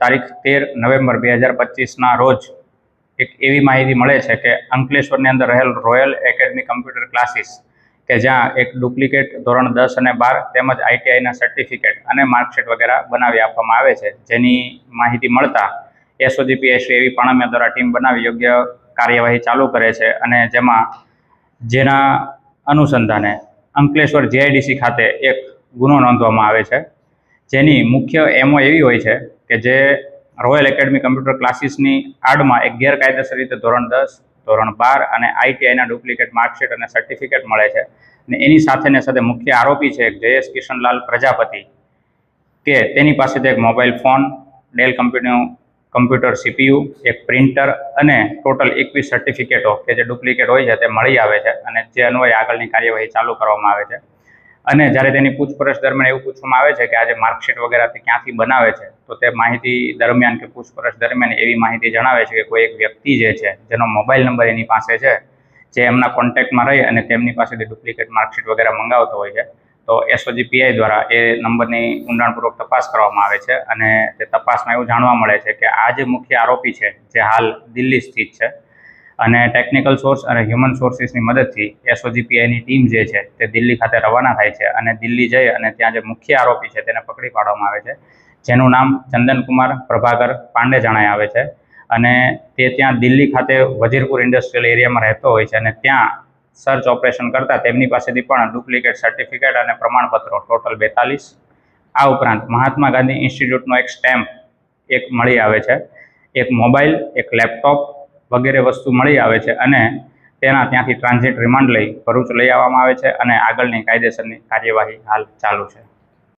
તારીખ તેર નવેમ્બર બે હજાર પચીસના રોજ એક એવી માહિતી મળે છે કે અંકલેશ્વરની અંદર રહેલ રોયલ એકેડમી કમ્પ્યુટર ક્લાસીસ કે જ્યાં એક ડુપ્લિકેટ ધોરણ દસ અને બાર તેમજ આઈટીઆઈના સર્ટિફિકેટ અને માર્કશીટ વગેરે બનાવી આપવામાં આવે છે. જેની માહિતી મળતા એસઓજીપીએસસી એવી પાણમિયા દ્વારા ટીમ બનાવી યોગ્ય કાર્યવાહી ચાલુ કરે છે અને જેમાં જેના અનુસંધાને અંકલેશ્વર જેઆઈડીસી ખાતે એક ગુનો નોંધવામાં આવે છે. જેની મુખ્ય એમઓ એવી હોય છે કે જે રોયલ એકેડમી કમ્પ્યુટર ક્લાસીસની આડમાં એક ગેરકાયદેસર રીતે ધોરણ દસ, ધોરણ બાર અને આઈટીઆઈના ડુપ્લિકેટ માર્કશીટ અને સર્ટિફિકેટ મળે છે. અને એની સાથે ને સાથે મુખ્ય આરોપી છે જયેશ કિશનલાલ પ્રજાપતિ, કે તેની પાસેથી એક મોબાઈલ ફોન ડેલ કંપનીનું કમ્પ્યુટર સીપીયુ એક પ્રિન્ટર અને ટોટલ એકવીસ સર્ટિફિકેટો કે જે ડુપ્લિકેટ હોય છે તે મળી આવે છે અને જે અન્વયે આગળની કાર્યવાહી ચાલુ કરવામાં આવે છે. અને જ્યારે તેની પૂછપરછ દરમિયાન એવું પૂછવામાં આવે છે કે આજે માર્કશીટ વગેરેથી ક્યાંથી બનાવે છે તો તે માહિતી દરમિયાન કે પૂછપરછ દરમિયાન એવી માહિતી જણાવે છે કે કોઈ એક વ્યક્તિ જે છે, જેનો મોબાઈલ નંબર એની પાસે છે, જે એમના કોન્ટેક્ટમાં રહી અને તેમની પાસેથી ડુપ્લિકેટ માર્કશીટ વગેરે મંગાવતો હોય છે, તો એસઓજી પીઆઈ દ્વારા એ નંબરની ઊંડાણપૂર્વક તપાસ કરવામાં આવે છે અને તે તપાસમાં એવું જાણવા મળે છે કે આ જે મુખ્ય આરોપી છે, જે હાલ દિલ્હી સ્થિત છે અને ટેકનિકલ સોર્સ અને હ્યુમન સોર્સિસની મદદથી એસઓજીપીઆઈની ટીમ જે છે, તે દિલ્હી ખાતે રવાના થાય છે અને દિલ્હી જઈ અને ત્યાં જે મુખ્ય આરોપી છે, તેને પકડી પાડવામાં આવે છે. જેનું નામ ચંદનકુમાર પ્રભાકર પાંડે જણાય આવે છે. અને તે ત્યાં દિલ્હી ખાતે વજીરપુર ઇન્ડસ્ટ્રીયલ એરિયામાં રહેતો હોય છે અને ત્યાં સર્ચ ઓપરેશન કરતાં તેમની પાસેથી પણ ડુપ્લિકેટ સર્ટિફિકેટ અને પ્રમાણપત્રો ટોટલ બેતાલીસ. આ ઉપરાંત મહાત્મા ગાંધી ઇન્સ્ટિટ્યૂટનો એક સ્ટેમ્પ એક મળી આવે છે. એક મોબાઈલ, એક લેપટોપ વગેરે વસ્તુ મળી આવે છે અને તેના ત્યાંથી ટ્રાન્ઝિટ રિમાન્ડ લઈ ભરૂચ લઈ આવવામાં આવે છે અને આગળની કાયદેસરની કાર્યવાહી હાલ ચાલુ છે.